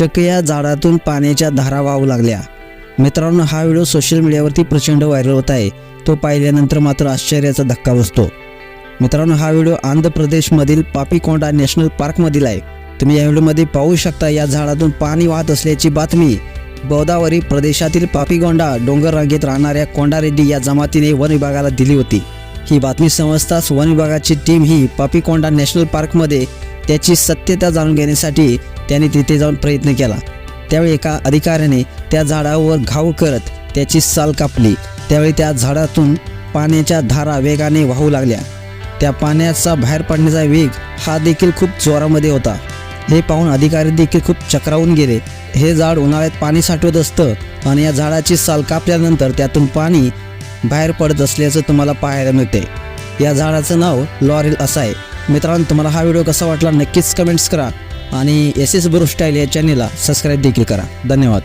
चक्क या झाडातून पाण्याच्या धारा वाहू लागल्या. मित्रांनो हा व्हिडिओ सोशल मीडियावरती प्रचंड व्हायरल होत आहे. तो पाहिल्यानंतर मात्र आश्चर्याचा धक्का बसतो. मित्रांनो हा व्हिडिओ आंध्र प्रदेशमधील पापीकोंडा नॅशनल पार्कमधील आहे. तुम्ही या व्हिडिओमध्ये पाहू शकता या झाडातून पाणी वाहत असल्याची बातमी. गोदावरी प्रदेशातील पापीगोंडा डोंगर रांगेत राहणाऱ्या कोंडारेड्डी या जमातीने वन विभागाला दिली होती. ही बातमी समजताच वन विभागाची टीम ही पापीकोंडा नॅशनल पार्कमध्ये त्याची सत्यता जाणून घेण्यासाठी त्याने तिथे जाऊन प्रयत्न केला. त्यावेळी एका अधिकाऱ्याने त्या झाडावर घाव करत त्याची साल कापली. त्यावेळी त्या झाडातून पाण्याच्या धारा वेगाने वाहू लागल्या. त्या पाण्याचा बाहेर पडण्याचा वेग हा देखील खूप जोरामध्ये होता. हे पाहून अधिकारी देखील खूप चक्रावून गेले. हे झाड उन्हाळ्यात पाणी साठवत असतं आणि या झाडाची साल कापल्यानंतर त्यातून पाणी बाहेर पडत असल्याचं तुम्हाला पाहायला मिळते. या झाडाचं नाव लॉरेल असं आहे मित्रांनो तुम्हाला हा व्हिडिओ कसा वाटला नक्कीच कमेंट्स करा आणि एस एस ब्रो स्टाईल या चॅनेलला सबस्क्राईब देखील करा. धन्यवाद.